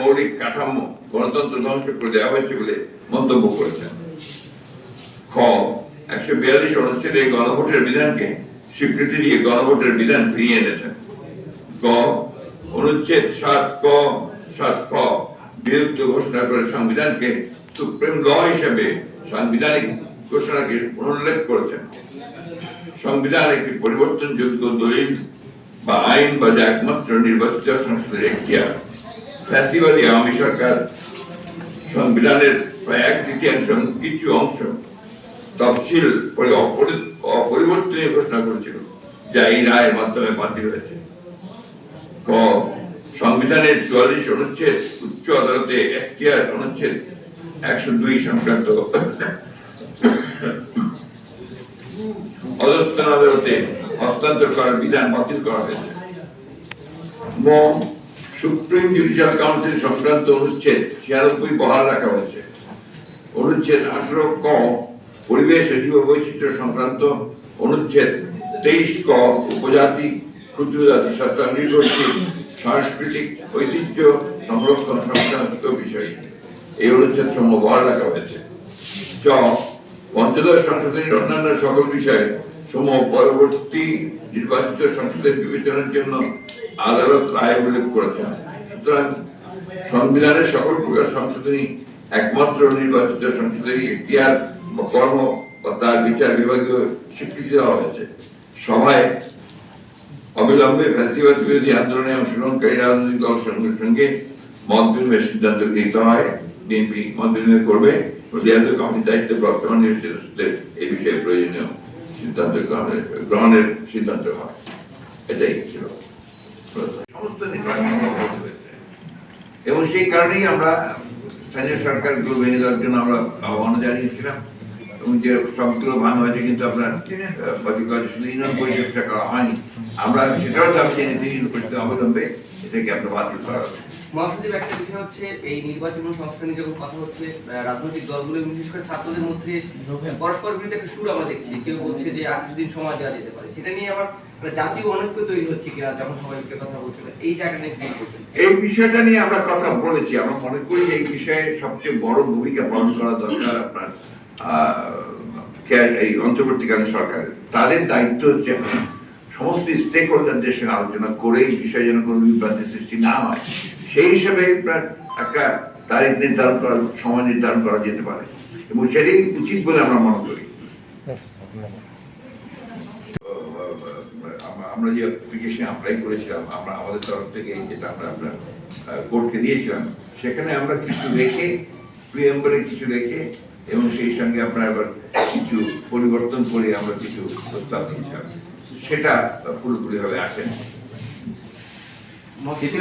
মৌলিক কাঠামো গণতন্ত্র ধ্বংস করে দেওয়া হয়েছে বলে মন্তব্য করেছেন। খ, একশো বিয়াল্লিশ অনুচ্ছেদে গণভোটের বিধানকে স্বীকৃতি দিয়ে গণভোটের বিধান ফিরিয়ে এনেছেন। ক অনুচ্ছেদ সাত ক সাত ক, বিরুদ্ধ ঘোষণা করে সংবিধানকে সুপ্রিম ল হিসেবে সাংবিধানিক ঘোষণাকে অনুল্লেখ করেছেন। সংবিধান একটি পরিবর্তনযোগ্য দলিল বা আইন বা যা একমাত্র নির্বাচিত সংসদের এখতিয়ার। ফ্যাসিবাদী আওয়ামী সরকার সংবিধানের প্রায় এক তৃতীয়াংশ কিছু অংশ তফসিল করে অপরিবর্তনীয় ঘোষণা করেছিল, যা এই রায়ের মাধ্যমে বাতিল হয়েছে। ক, সংবিধানের চুয়াল্লিশ অনুচ্ছেদ, উচ্চ আদালতে এখতিয়ার অনুচ্ছেদ একশো দুই সংক্রান্ত অধস্থান আদালতে হস্তান্তর করার বিধান বাতিল করা হয়েছে। সুপ্রিম জুডিশিয়াল কাউন্সিল সংক্রান্ত অনুচ্ছেদ ছিয়ানব্বই বহাল রাখা হয়েছে। অনুচ্ছেদ আঠারো ক, পরিবেশ ও জীব বৈচিত্র্য সংক্রান্ত অনুচ্ছেদ তেইশ ক, উপজাতি, ক্ষুদ্র জাতি, সত্তা নৃগোষ্ঠী সাংস্কৃতিক, ঐতিহ্য সংরক্ষণ সংক্রান্ত বিষয়। এই অনুচ্ছেদ সমূহ বহাল রাখা হয়েছে। চ, পঞ্চদশ সংশোধনীর অন্যান্য সকল বিষয়ে সমূহ পরবর্তী নির্বাচিত সংসদের বিবেচনার জন্য আদালত রায় উল্লেখ করেছেন। সুতরাং সংবিধানের সকল প্রকার সংশোধনী একমাত্র নির্বাচিত সংসদের এখতিয়ার কর্ম বা তার বিচার বিভাগীয় স্বীকৃতি দেওয়া হয়েছে। সভায় অবিলম্বে ফ্যাসিবাদ বিরোধী আন্দোলনে অংশগ্রহণকারী রাজনৈতিক দল সঙ্গে সঙ্গে মত বিনিময়ের সিদ্ধান্ত গৃহীত হয়। বিএনপি মত বিনিময় করবে। প্রতিহাত কমিটির দায়িত্ব বর্তমান এই বিষয়ে প্রয়োজনীয়। সিদ্ধান্ত গ্রহণের গ্রহণের সিদ্ধান্ত হয়। এটাই ছিল সমস্ত এবং সেই কারণেই আমরা স্থানীয় সরকারগুলো ভেঙে যাওয়ার জন্য আমরা আহ্বান জানিয়েছিলাম। এবং যে সবগুলো ভাঙা হয়েছে কিন্তু আপনার শুধু ইউনিয়ন পরিষদটা করা হয়নি। আমরা সেটাও দাবি জানিয়েছি ইউনিয়ন পরিষদ অবলম্বে এটাকে বাতিল করা হবে মহাসচিব একটা বিষয় হচ্ছে এই নির্বাচন সংস্কার নিয়ে যখন কথা হচ্ছে রাজনৈতিক দলগুলো বিশেষ করে ছাত্রদের মধ্যে পরস্পর বিরুদ্ধে একটা সুর আমরা দেখছি। কেউ বলছে যে আর কিছুদিন সময় দেওয়া যেতে পারে। সেটা নিয়ে আবার জাতীয় অনৈক্য তৈরি হচ্ছে কিনা যখন সবাই মিলে কথা বলছিল এই জায়গাটা নিয়ে এই বিষয়টা নিয়ে আমরা কথা বলেছি। আমরা মনে করি এই বিষয়ে সবচেয়ে বড় ভূমিকা পালন করা দরকার আপনার। এই অন্তর্বর্তীকালীন সরকার, তাদের দায়িত্ব হচ্ছে সমস্ত স্টেক হোল্ডারদের সঙ্গে আলোচনা করে এই বিষয়ে যেন কোনো বিভ্রান্তি সৃষ্টি না হয়। সেই হিসেবে একটা তারিখ নির্ধারণ করা, সময় নির্ধারণ করা যেতে পারে এবং সেটাই উচিত বলে আমরা মনে করি। আমরা- আমরা যে অ্যাপ্লিকেশন অ্যাপ্লাই করেছিলাম, আমরা আমাদের তরফ থেকে যেটা আমরা আমরা কোর্টকে দিয়েছিলাম, সেখানে আমরা কিছু রেখে প্রিয়াম্বলে কিছু রেখে এবং সেই সঙ্গে আপনার আবার কিছু পরিবর্তন করে আমরা কিছু প্রস্তাব দিয়েছিলাম। সেটা পুরোপুরিভাবে আসেনি। সিটি